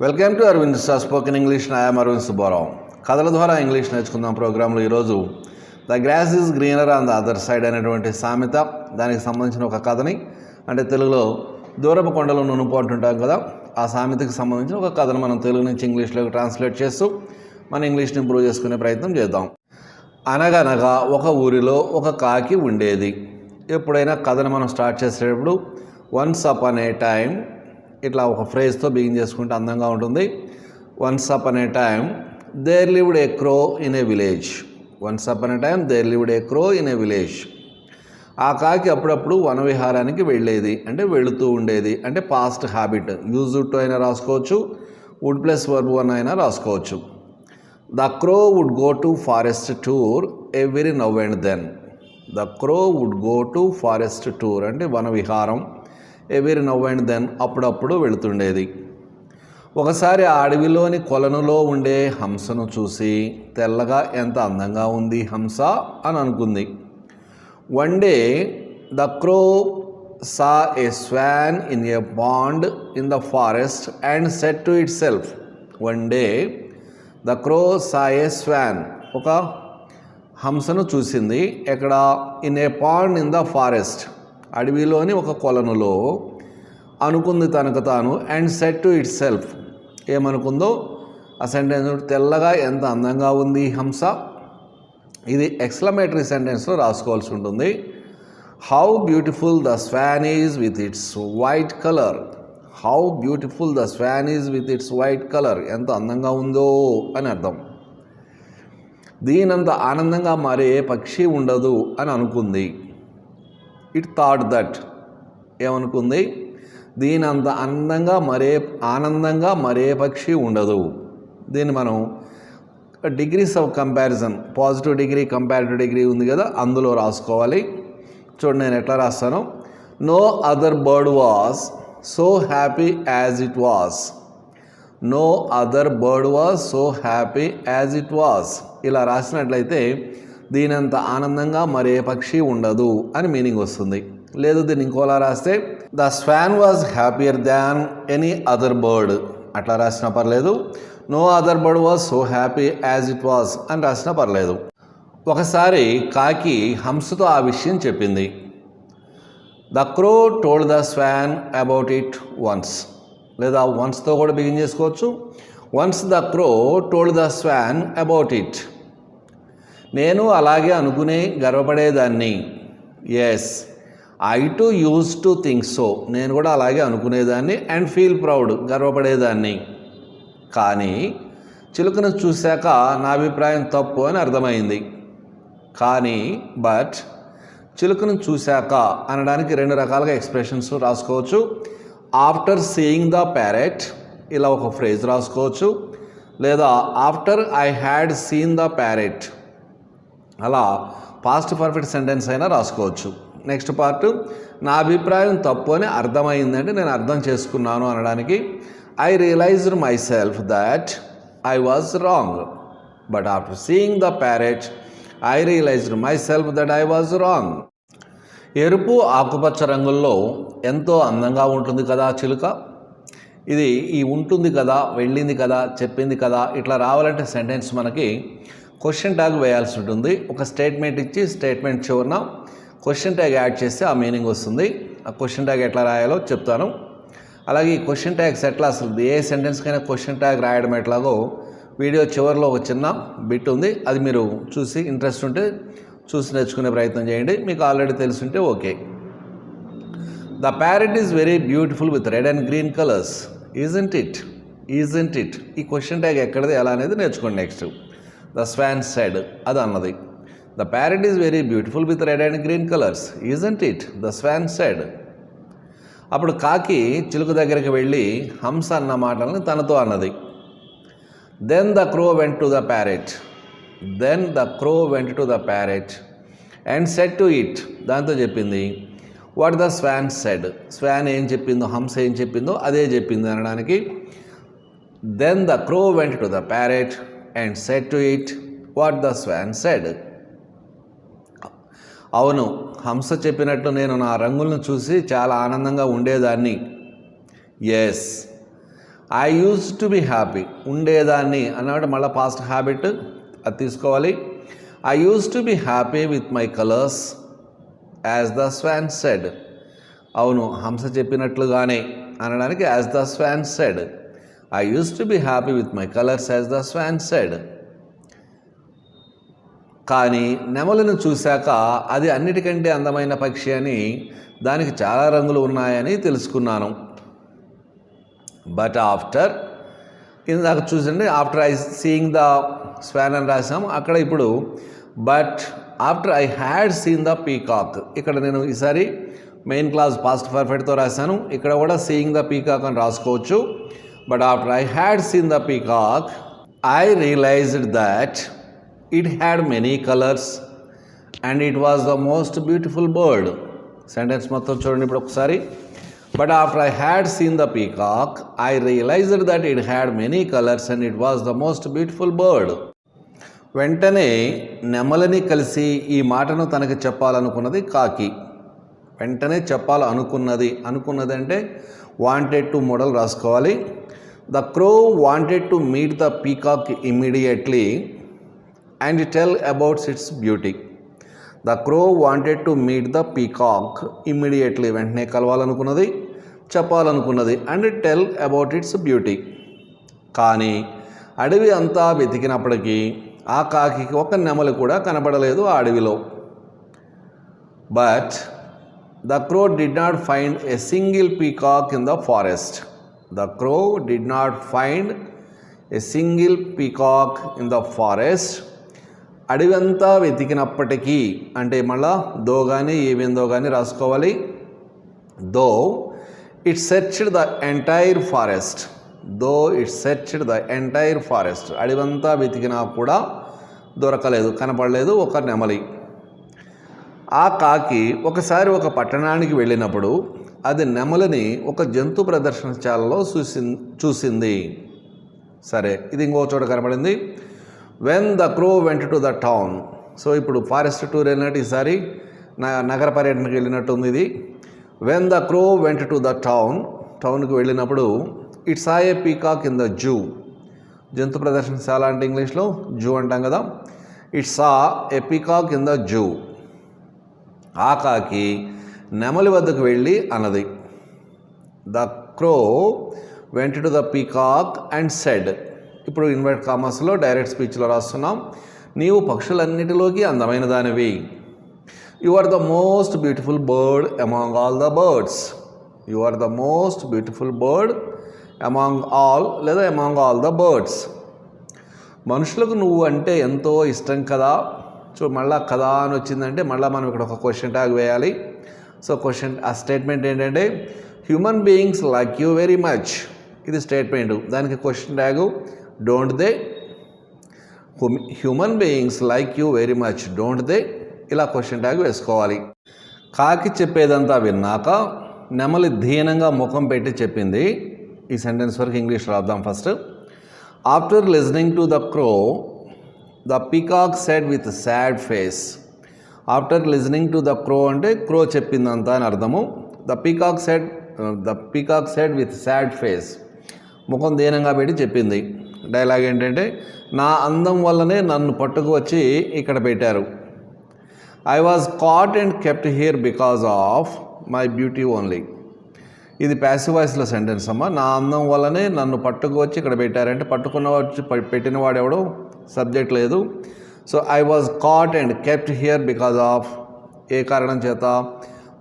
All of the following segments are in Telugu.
Welcome to Aravind star spoken English నాయామ్ Aravind Subbarao కథల ద్వారా ఇంగ్లీష్ నేర్చుకుందాం ప్రోగ్రాంలో ఈరోజు the grass is greener on the other side అనేటువంటి సామెత దానికి సంబంధించిన ఒక కథని అంటే తెలుగులో దూరపు కొండలు నునుపు అంటుంటాం కదా ఆ సామెతకి సంబంధించిన ఒక కథను మనం తెలుగు నుంచి ఇంగ్లీష్లోకి ట్రాన్స్లేట్ చేస్తూ మన ఇంగ్లీష్ని ఇంప్రూవ్ చేసుకునే ప్రయత్నం చేద్దాం. అనగనగా ఒక ఊరిలో ఒక కాకి ఉండేది. ఎప్పుడైనా కథను మనం స్టార్ట్ చేసేటప్పుడు వన్స్ అప్ అనే టైం ఇట్లా ఒక ఫ్రేజ్తో బిగిన్ చేసుకుంటే అందంగా ఉంటుంది. Once upon a time there lived a crow in a village once upon a time there lived a crow in a village ఆ కాకి అప్పుడప్పుడు వనవిహారానికి వెళ్ళేది. అంటే వెళుతూ ఉండేది. అంటే పాస్ట్ హ్యాబిట్ యూజ్ టు అయినా రాసుకోవచ్చు. వుడ్ ప్లస్ వర్బ్ వన్ అయినా రాసుకోవచ్చు. The crow would go to forest tour every now and then the crow would go to forest tour అంటే వన విహారం ఎవ్రీ నవ్ అండ్ దెన్ అప్పుడప్పుడు వెళుతుండేది. ఒకసారి ఆ అడవిలోని కొలనులో ఉండే హంసను చూసి తెల్లగా ఎంత అందంగా ఉంది హంస అని అనుకుంది. One day the crow saw a swan in a pond in the forest and said to itself one day the crow saw a swan ఒక హంసను చూసింది ఎక్కడ? In a pond in the forest. అడవిలోని ఒక కొలనులో అనుకుంది తనకు తాను and said to itself ఏమనుకుందో? ఆ సెంటెన్స్ తెల్లగా ఎంత అందంగా ఉంది హంస. ఇది ఎక్స్లమేటరీ సెంటెన్స్లో రాసుకోవాల్సి ఉంటుంది. How beautiful the swan is with its white colour how beautiful the swan is with its white colour ఎంత అందంగా ఉందో అని అర్థం. దీనంత ఆనందంగా మారే పక్షి ఉండదు అని అనుకుంది. It thought that. ఏమనుకుంది? దీనంత అందంగా మరే ఆనందంగా మరే పక్షి ఉండదు. దీన్ని మనం degrees of comparison positive degree comparative degree ఉంది కదా అందులో రాసుకోవాలి. చూడండి నేను ఎట్లా రాస్తాను? No other bird was so happy as it was. No other bird was so happy as it was. ఇలా రాసినట్లయితే దీనంత ఆనందంగా మరే పక్షి ఉండదు అని మీనింగ్ వస్తుంది. లేదు దీన్ని ఇంకోలా రాస్తే the swan was happier than any other bird అట్లా రాసినా పర్లేదు. No other bird was so happy as it was అని రాసినా పర్లేదు. ఒకసారి కాకి హంసతో ఆ విషయం చెప్పింది. The crow told the swan about it once లేదా వన్స్తో కూడా బిగిన్ చేసుకోవచ్చు. Once the crow told the swan about it నేను అలాగే అనుకునే గర్వపడేదాన్ని. Yes I to use to think so నేను కూడా అలాగే అనుకునేదాన్ని అండ్ ఫీల్ ప్రౌడ్ గర్వపడేదాన్ని. కానీ చిలుకను చూశాక నా అభిప్రాయం తప్పు అని అర్థమైంది. కానీ బట్ చిలుకను చూశాక అనడానికి రెండు రకాలుగా ఎక్స్ప్రెషన్స్ రాసుకోవచ్చు. ఆఫ్టర్ సీయింగ్ ద ప్యారెట్ ఇలా ఒక ఫ్రేజ్ రాసుకోవచ్చు. లేదా after I had seen the parrot అలా పాస్ట్ పర్ఫెక్ట్ సెంటెన్స్ అయినా రాసుకోవచ్చు. నెక్స్ట్ పార్ట్ నా అభిప్రాయం తప్పు అని అర్థమైందంటే నేను అర్థం చేసుకున్నాను అనడానికి. I realised myself that I was wrong but after seeing the parrot I realised myself that I was wrong ఎరుపు ఆకుపచ్చ రంగుల్లో ఎంతో అందంగా ఉంటుంది కదా చిలుక? ఇది ఈ ఉంటుంది కదా వెళ్ళింది కదా చెప్పింది కదా ఇట్లా రావాలంటే సెంటెన్స్ మనకి క్వశ్చన్ ట్యాగ్ వేయాల్సి ఉంటుంది. ఒక స్టేట్మెంట్ ఇచ్చి స్టేట్మెంట్ చివరిన క్వశ్చన్ ట్యాగ్ యాడ్ చేస్తే ఆ మీనింగ్ వస్తుంది. ఆ క్వశ్చన్ ట్యాగ్ ఎట్లా రాయాలో చెప్తాను. అలాగే ఈ క్వశ్చన్ ట్యాగ్స్ ఎట్లా అసలు ఏ సెంటెన్స్కైనా క్వశ్చన్ ట్యాగ్ రాయడం ఎట్లాగో వీడియో చివరిలో ఒక చిన్న బిట్ ఉంది. అది మీరు చూసి ఇంట్రెస్ట్ ఉంటే చూసి నేర్చుకునే ప్రయత్నం చేయండి. మీకు ఆల్రెడీ తెలుసుంటే okay. The parrot is very beautiful with red and green colours. Isn't it isn't it ఈ క్వశ్చన్ ట్యాగ్ ఎక్కడిది? ఎలా అనేది నేర్చుకోండి నెక్స్ట్. ద స్వాన్ సైడ్ అది అన్నది the parrot is very beautiful with red and green colours isn't it the swan side అప్పుడు కాకి చిలుక దగ్గరికి వెళ్ళి హంస అన్న మాటలని తనతో అన్నది. Then the crow went to the parrot then the crow went to the parrot and said to it దాంతో చెప్పింది. What the swan said swan ఏం చెప్పిందో హంస ఏం చెప్పిందో అదే చెప్పింది అనడానికి. Then the crow went to the parrot and said to it what the swan said అవును హంస చెప్పినట్లు నేను నా రంగులను చూసి చాలా ఆనందంగా ఉండేదాన్ని. Yes I use to be happy ఉండేదాన్ని అన్నమాట మళ్ళీ పాస్ట్ హ్యాబిట్ అది తీసుకోవాలి. I use to be happy with my colours as the swan said అవును హంస చెప్పినట్లుగానే అనడానికి as the swan said I use to be happy with my colours as the swan said కానీ నెమలను చూశాక అది అన్నిటికంటే అందమైన పక్షి అని దానికి చాలా రంగులు ఉన్నాయని తెలుసుకున్నాను. బట్ ఆఫ్టర్ ఇందాక చూసండి after I seeing the swan అని రాసాం అక్కడ ఇప్పుడు but after I had seen the peacock ఇక్కడ నేను ఈసారి మెయిన్ క్లాస్ పాస్ట్ పర్ఫెక్ట్తో రాశాను. ఇక్కడ కూడా సీయింగ్ ద పీకాక్ అని రాసుకోవచ్చు. But after I had seen the peacock I realised that it had many colours and it was the most beautiful bird sentence మొత్తం చూడండి ఇప్పుడు ఒకసారి. But after I had seen the peacock I realised that it had many colours and it was the most beautiful bird వెంటనే నెమలిని కలిసి ఈ మాటను తనకి చెప్పాలనుకున్నది కాకి. వెంటనే చెప్పాలనుకున్నది అనుకున్నది అంటే వాంటెడ్ టు మోడల్ రాసుకోవాలి. The crow wanted to meet the peacock immediately and tell abouts its beauty the crow wanted to meet the peacock immediately వెంటనే కలవాలనుకున్నది చెప్పాలనుకున్నది and tell about its beauty కానీ అడవి అంతా వెతికినప్పటికీ ఆ కాకి ఒక నెమలి కూడా కనపడలేదు ఆ అడవిలో. But the crow did not find a single peacock in the forest the crow did not find a single peacock in the forest అడివంతా వెతికినప్పటికీ అంటే మళ్ళా దో కానీ ఏమేందో కానీ రాసుకోవాలి. Though it searched the entire forest though it searched the entire forest అడవంతా వెతికినా కూడా దొరకలేదు కనపడలేదు ఒక నెమలి. ఆ కాకి ఒకసారి ఒక పట్టణానికి వెళ్ళినప్పుడు అది నెమలిని ఒక జంతు ప్రదర్శనశాలలో చూసి చూసింది. సరే ఇది ఇంకో చోట కనబడింది. When the crow went to the town so ఇప్పుడు ఫారెస్ట్ టూర్ వెళ్ళినట్టు ఈసారి నగర పర్యటనకు వెళ్ళినట్టు ఉంది ఇది. When the crow went to the town టౌన్కి వెళ్ళినప్పుడు it saw a peacock in the zoo జంతు ప్రదర్శనశాల అంటే ఇంగ్లీష్లో జూ అంటాం కదా. It saw a peacock in the zoo ఆకాకి కాకి నెమలి వద్దకు వెళ్ళి అన్నది. The crow went to the peacock and said ఇప్పుడు ఇన్వర్ట్ కామర్స్లో డైరెక్ట్ స్పీచ్లో రాస్తున్నాం. నీవు పక్షులన్నిటిలోకి అందమైన దానివి. You are the most beautiful bird among all the birds you are the most beautiful bird among all లేదా అమాంగ్ ఆల్ ద బర్డ్స్ మనుషులకు నువ్వు అంటే ఎంతో ఇష్టం కదా. సో మళ్ళా కదా అని వచ్చిందంటే మళ్ళీ మనం ఇక్కడ ఒక క్వశ్చన్ ట్యాగ్ వేయాలి. సో క్వశ్చన్ ఆ స్టేట్మెంట్ ఏంటంటే human beings like you very much ఇది స్టేట్మెంట్ దానికి question tag don't they human beings like you very much don't they ఇలా క్వశ్చన్ ట్యాగ్ వేసుకోవాలి. కాకి చెప్పేదంతా విన్నాక నెమలి దీనంగా ముఖం పెట్టి చెప్పింది. ఈ సెంటెన్స్ వరకు ఇంగ్లీష్ రాద్దాం first after listening to the crow the peacock said with sad face after listening to the crow అంటే క్రో చెప్పిందంతా అని అర్థము. The peacock said the peacock said with sad face. ముఖం దీనంగా పెట్టి చెప్పింది. డైలాగ్ ఏంటంటే నా అందం వల్లనే నన్ను పట్టుకు వచ్చి ఇక్కడ పెట్టారు. I was caught and kept here because of my beauty only ఇది ప్యాసివ్ వాయిస్లో సెంటెన్స్ అమ్మా. నా అందం వల్లనే నన్ను పట్టుకు వచ్చి ఇక్కడ పెట్టారంటే పట్టుకున్న వచ్చి ప- పెట్టిన వాడెవడో సబ్జెక్ట్ లేదు. So I was caught and kept here because of ఏ కారణం చేత?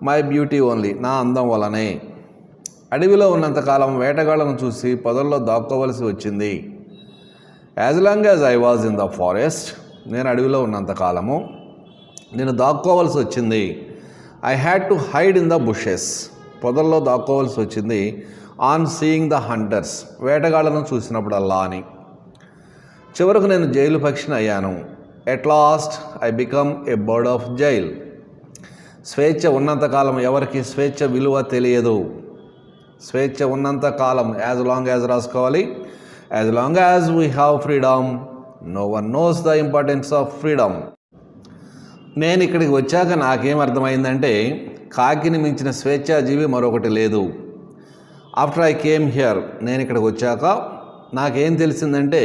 మై బ్యూటీ ఓన్లీ నా అందం వలనే అడవిలో ఉన్నంతకాలం వేటగాళ్ళను చూసి పొదల్లో దాక్కోవలసి వచ్చింది. As long as I was in the forest నేను అడవిలో ఉన్నంతకాలము నేను దాక్కోవలసి వచ్చింది. I had to hide in the bushes పొదల్లో దాక్కోవలసి వచ్చింది ఆన్ సీయింగ్ ద హంటర్స్ వేటగాళ్ళను చూసినప్పుడల్లా అని. చివరకు నేను జైలు పక్షిని అయ్యాను. At last I become a bird of jail స్వేచ్ఛ ఉన్నంతకాలం ఎవరికి స్వేచ్ఛ విలువ తెలియదు. స్వేచ్ఛ ఉన్నంత కాలం యాజ్ లాంగ్ యాజ్ రాసుకోవాలి. As long as we have freedom no one knows the importance of freedom నేను ఇక్కడికి వచ్చాక నాకేం అర్థమైందంటే కాకిని మించిన స్వేచ్ఛాజీవి మరొకటి లేదు. ఆఫ్టర్ ఐ కేమ్ హియర్ నేను ఇక్కడికి వచ్చాక నాకేం తెలిసిందంటే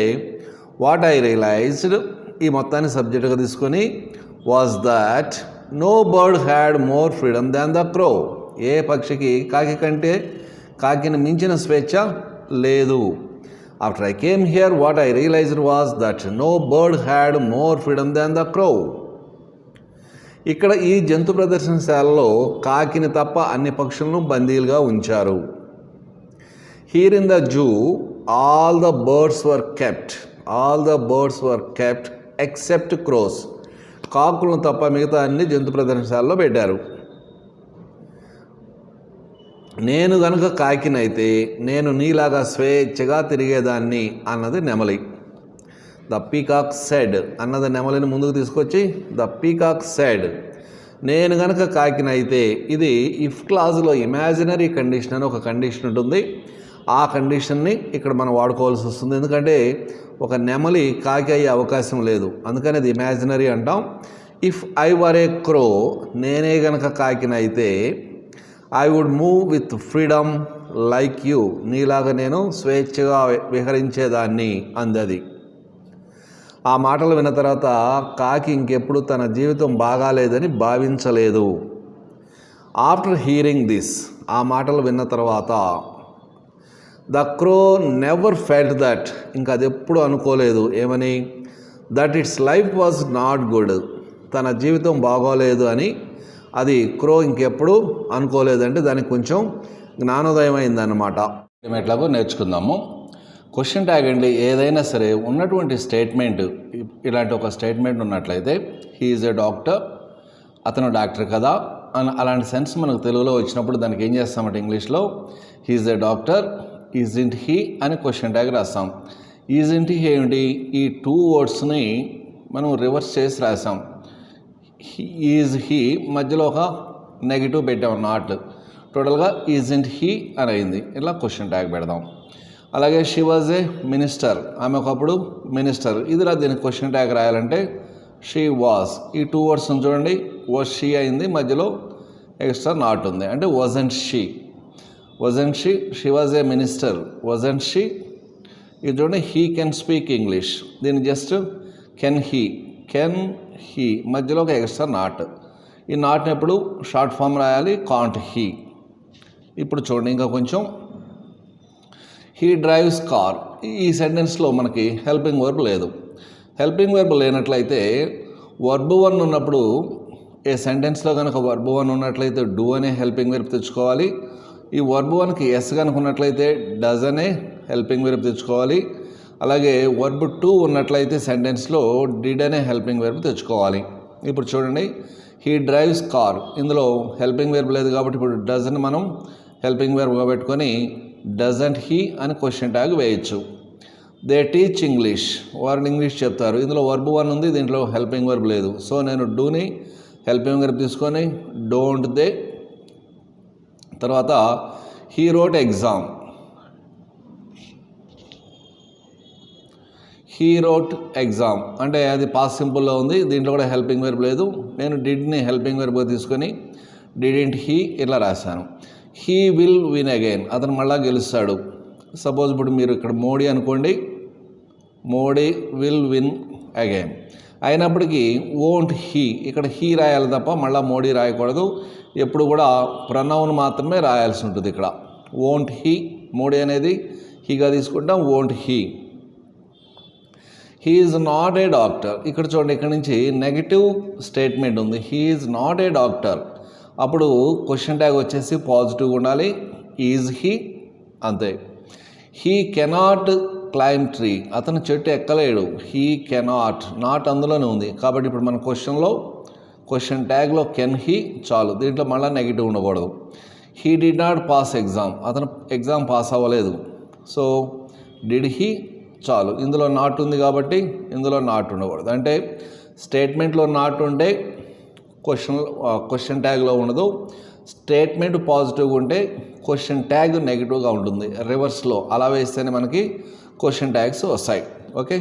వాట్ ఐ రియలైజ్డ్ ఈ మొత్తాన్ని సబ్జెక్టుగా తీసుకొని was that no bird had more freedom than the crow ఏ పక్షికి కాకి కంటే కాకిని మించిన స్వేచ్ఛ లేదు. After I came here what I realized was that no bird had more freedom than the crow ఇక్కడ ఈ జంతు ప్రదర్శనశాలలో కాకిని తప్ప అన్ని పక్షులను బందీలుగా ఉంచారు. Here in the zoo all the birds were kept all the birds were kept except crows కాకులను తప్ప మిగతా అన్ని జంతు ప్రదర్శనశాలలో పెట్టారు. నేను గనుక కాకినైతే నేను నీలాగా స్వేచ్ఛగా తిరిగేదాన్ని అన్నది నెమలి. ద పీకాక్ సెడ్ అన్నది నెమలిని ముందుకు తీసుకొచ్చి ద పీకాక్ సెడ్ నేను గనక కాకినైతే ఇది ఇఫ్ క్లాజ్లో ఇమాజినరీ కండిషన్ అని ఒక కండిషన్ ఉంటుంది. ఆ కండిషన్ని ఇక్కడ మనం వాడుకోవాల్సి వస్తుంది. ఎందుకంటే ఒక నెమలి కాకి అయ్యే అవకాశం లేదు. అందుకని అది ఇమాజినరీ అంటాం. If I were a crow నేనే గనక కాకినైతే I would move with freedom like you నీలాగా నేను స్వేచ్ఛగా విహరించేదాన్ని అందది ఆ మాటలు విన్న తర్వాత కాకి ఇంకెప్పుడు తన జీవితం బాగాలేదని భావించలేదు. ఆఫ్టర్ హీరింగ్ దిస్ ఆ మాటలు విన్న తర్వాత the crow never felt that ఇంకా అది ఎప్పుడు అనుకోలేదు. ఏమని? That its life was not good తన జీవితం బాగోలేదు అని అది క్రో ఇంకెప్పుడు అనుకోలేదంటే దానికి కొంచెం జ్ఞానోదయం అయిందన్నమాట ఎట్లాగో నేర్చుకుందాము. క్వశ్చన్ ట్యాగ్ అండి. ఏదైనా సరే ఉన్నటువంటి స్టేట్మెంట్ ఇలాంటి ఒక స్టేట్మెంట్ ఉన్నట్లయితే హీఈస్ ఎ డాక్టర్ అతను డాక్టర్ కదా అని అలాంటి సెన్స్ మనకు తెలుగులో వచ్చినప్పుడు దానికి ఏం చేస్తామంటే ఇంగ్లీష్లో he's a doctor isn't he అని క్వశ్చన్ ట్యాగ్ రాస్తాం ఈజ్ ఇంట్ హీ ఏమిటి? ఈ టూ వర్డ్స్ని మనం రివర్స్ చేసి రాసాం. ఈజ్ హీ మధ్యలో ఒక నెగిటివ్ పెట్టాం నాట్ టోటల్గా ఈజ్ ఇంట్ హీ అని అయింది. ఇలా క్వశ్చన్ ట్యాగ్ పెడదాం. అలాగే షీ వాజ్ ఏ మినిస్టర్ ఆమె ఒకప్పుడు మినిస్టర్ ఇదిలా దీనికి క్వశ్చన్ ట్యాగ్ రాయాలంటే షీ వాజ్ ఈ టూ వర్డ్స్ చూడండి. వాజ్ షీ అయింది? మధ్యలో ఎక్స్ట్రా నాట్ ఉంది. అంటే wasn't she wasn't she she was a minister wasn't she ఇది చూడండి హీ కెన్ స్పీక్ ఇంగ్లీష్ దీన్ని just can he can he మధ్యలో ఒక ఎక్స్ట్రా నాట్ ఈ నాట్ని ఎప్పుడు? షార్ట్ ఫామ్ రాయాలి. కాంట్ హీ ఇప్పుడు చూడండి ఇంకా కొంచెం. హీ డ్రైవ్స్ కార్ ఈ సెంటెన్స్లో మనకి హెల్పింగ్ వర్బ్ లేదు. హెల్పింగ్ వర్బ్ లేనట్లయితే వర్బ్ వన్ ఉన్నప్పుడు ఏ సెంటెన్స్లో కనుక వర్బ్ వన్ ఉన్నట్లయితే డూ అనే హెల్పింగ్ వర్బ్ తెచ్చుకోవాలి. ఈ వర్బ్ వన్కి ఎస్ కనుక డజనే హెల్పింగ్ వెర్బ్ తెచ్చుకోవాలి. అలాగే వర్బ్ టూ ఉన్నట్లయితే సెంటెన్స్లో డిడ్ అనే హెల్పింగ్ వెర్బ్ తెచ్చుకోవాలి. ఇప్పుడు చూడండి హీ డ్రైవ్స్ కార్. ఇందులో హెల్పింగ్ వెర్బ్ లేదు కాబట్టి ఇప్పుడు డజన్ మనం హెల్పింగ్ వెర్బ్గా పెట్టుకొని డజంట్ హీ అని క్వశ్చన్ ట్యాగ్ వేయచ్చు. They teach English. వారిని ఇంగ్లీష్ చెప్తారు. ఇందులో వర్బ్ వన్ ఉంది దీంట్లో హెల్పింగ్ వర్బ్ లేదు. సో నేను డూని హెల్పింగ్ వర్బ్ తీసుకొని డోంట్ దే తర్వాత he wrote exam he wrote exam అంటే అది పాస్ సింపుల్లో ఉంది దీంట్లో కూడా హెల్పింగ్ వెర్బ్ లేదు. నేను డిడ్ని హెల్పింగ్ వెర్బ్గా తీసుకొని డిడింట్ హీ ఇట్లా రాశాను. హీ విల్ విన్ అగైన్ అతను మళ్ళా గెలుస్తాడు. సపోజ్ ఇప్పుడు మీరు ఇక్కడ మోడీ అనుకోండి మోడీ విల్ విన్ అగైన్ అయినప్పటికీ ఓంట్ హీ ఇక్కడ హీ రాయాలి తప్ప మళ్ళీ మోడీ రాయకూడదు. ఎప్పుడు కూడా ప్రనౌన్ మాత్రమే రాయాల్సి ఉంటుంది ఇక్కడ. ఓంట్ హీ మోడీ అనేది హీగా తీసుకుంటాం won't he he is not a doctor ఇక్కడ చూడండి ఇక్కడ నుంచి నెగిటివ్ స్టేట్మెంట్ ఉంది. He is not a doctor అప్పుడు క్వశ్చన్ ట్యాగ్ వచ్చేసి పాజిటివ్ ఉండాలి. ఈజ్ హీ అంతే. హీ కెనాట్ క్లైమ్ ట్రీ అతను చెట్టు ఎక్కలేడు. హీ కెనాట్ నాట్ అందులోనే ఉంది. కాబట్టి ఇప్పుడు మన క్వశ్చన్లో క్వశ్చన్ ట్యాగ్లో కెన్ హీ చాలు. దీంట్లో మళ్ళీ నెగిటివ్ ఉండకూడదు. He did not pass exam అతను ఎగ్జామ్ పాస్ అవ్వలేదు. సో డిడ్ హీ చాలు. ఇందులో నాట్ ఉంది కాబట్టి ఇందులో నాట్ ఉండకూడదు. అంటే స్టేట్మెంట్లో నాట్ ఉంటే క్వశ్చన్ క్వశ్చన్ ట్యాగ్లో ఉండదు. స్టేట్మెంట్ పాజిటివ్గా ఉంటే క్వశ్చన్ ట్యాగ్ నెగిటివ్గా ఉంటుంది. రివర్స్లో అలా వేస్తేనే మనకి క్వశ్చన్ ట్యాగ్స్ వస్తాయి ఓకే